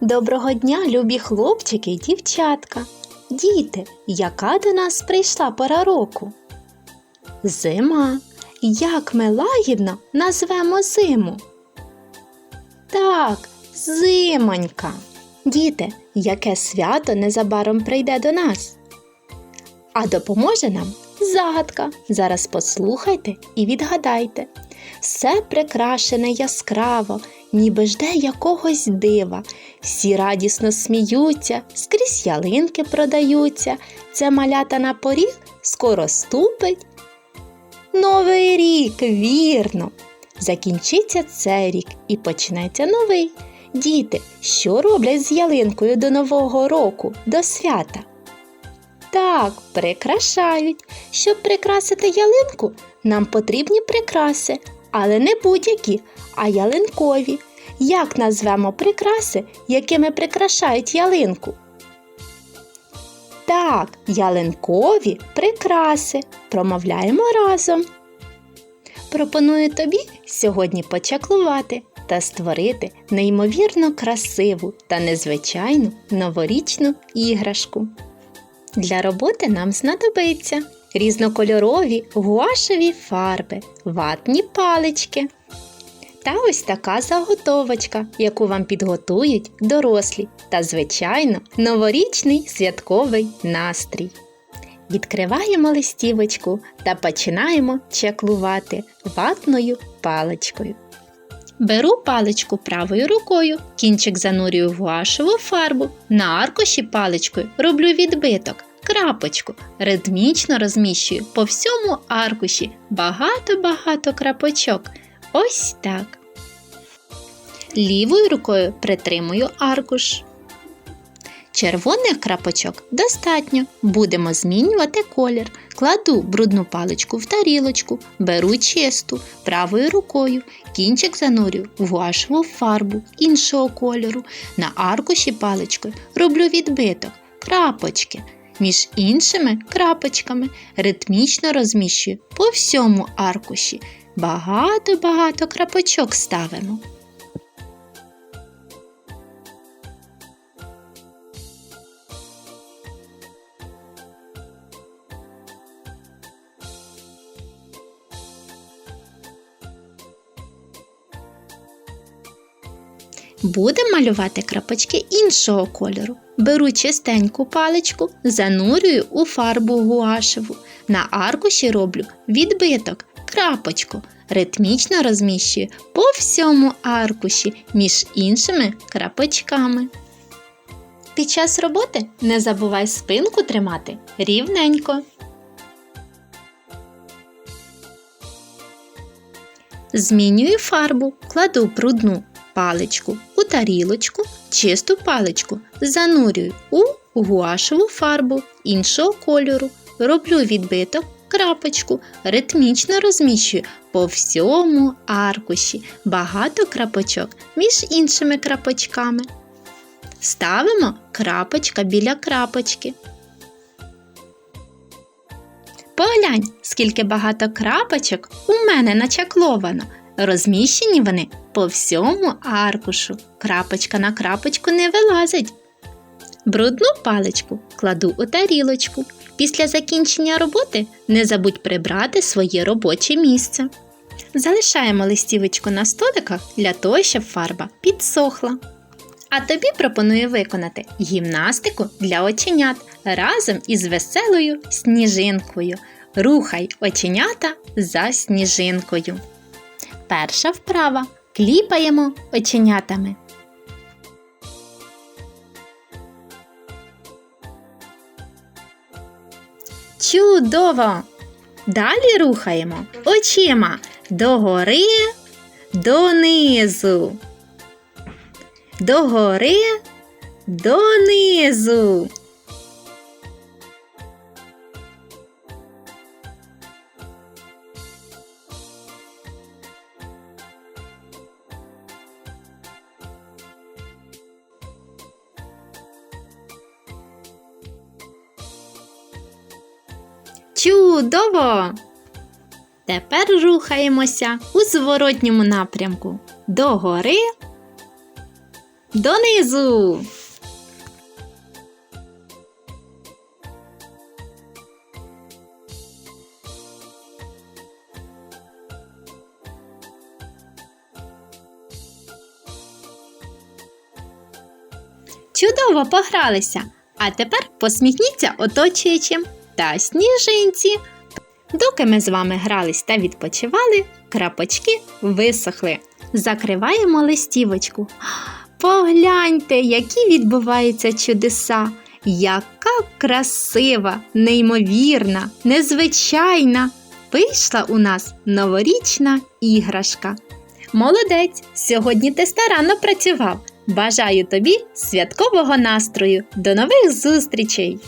Доброго дня, любі хлопчики і дівчатка. Діти, яка до нас прийшла пора року? Зима. Як ми лагідно назвемо зиму? Так, зимонька. Діти, яке свято незабаром прийде до нас? А допоможе нам загадка. Зараз послухайте і відгадайте. Все прикрашене яскраво, ніби жде якогось дива. Всі радісно сміються, скрізь ялинки продаються. Це малята на поріг скоро ступить. Новий рік, вірно. Закінчиться цей рік і почнеться новий. Діти, що роблять з ялинкою до Нового року, до свята? Так, прикрашають. Щоб прикрасити ялинку, нам потрібні прикраси, але не будь-які, а ялинкові. Як назвемо прикраси, якими прикрашають ялинку? Так, ялинкові прикраси. Промовляємо разом. Пропоную тобі сьогодні почаклувати та створити неймовірно красиву та незвичайну новорічну іграшку. Для роботи нам знадобиться різнокольорові гуашеві фарби, ватні палички. Та ось така заготовочка, яку вам підготують дорослі та, звичайно, новорічний святковий настрій. Відкриваємо листівочку та починаємо чеклувати ватною паличкою. Беру паличку правою рукою, кінчик занурюю в гуашеву фарбу, на аркуші паличкою роблю відбиток, крапочку, ритмічно розміщую по всьому аркуші багато-багато крапочок. Ось так. Лівою рукою притримую аркуш. Червоних крапочок достатньо. Будемо змінювати колір. Кладу брудну паличку в тарілочку, беру чисту правою рукою, кінчик занурю в гуашеву фарбу іншого кольору. На аркуші паличкою роблю відбиток, крапочки. Між іншими крапочками ритмічно розміщую по всьому аркуші. Багато-багато крапочок ставимо. Будемо малювати крапочки іншого кольору. Беру чистеньку паличку, занурюю у фарбу гуашеву. На аркуші роблю відбиток, крапочку, ритмічно розміщую по всьому аркуші між іншими крапочками. Під час роботи не забувай спинку тримати рівненько. Змінюю фарбу, кладу брудну паличку у тарілочку, чисту паличку занурюю у гуашеву фарбу іншого кольору, роблю відбиток, крапочку, ритмічно розміщую по всьому аркуші багато крапочок між іншими крапочками. Ставимо крапочка біля крапочки. Поглянь, скільки багато крапочок у мене начакловано. Розміщені вони по всьому аркушу. Крапочка на крапочку не вилазить. Брудну паличку кладу у тарілочку. Після закінчення роботи не забудь прибрати своє робоче місце. Залишаємо листівочку на столиках для того, щоб фарба підсохла. А тобі пропоную виконати гімнастику для оченят разом із веселою сніжинкою. Рухай оченята за сніжинкою. Перша вправа. Кліпаємо оченятами. Чудово! Далі рухаємо очима догори, донизу. Догори, донизу. Чудово! Тепер рухаємося у зворотньому напрямку. Догори, донизу. Чудово погралися. А тепер посміхніться оточуючим та сніжинці. Доки ми з вами грались та відпочивали, крапочки висохли. Закриваємо листівочку. Погляньте, які відбуваються чудеса. Яка красива, неймовірна, незвичайна. Вийшла у нас новорічна іграшка. Молодець! Сьогодні ти старанно працював. Бажаю тобі святкового настрою. До нових зустрічей!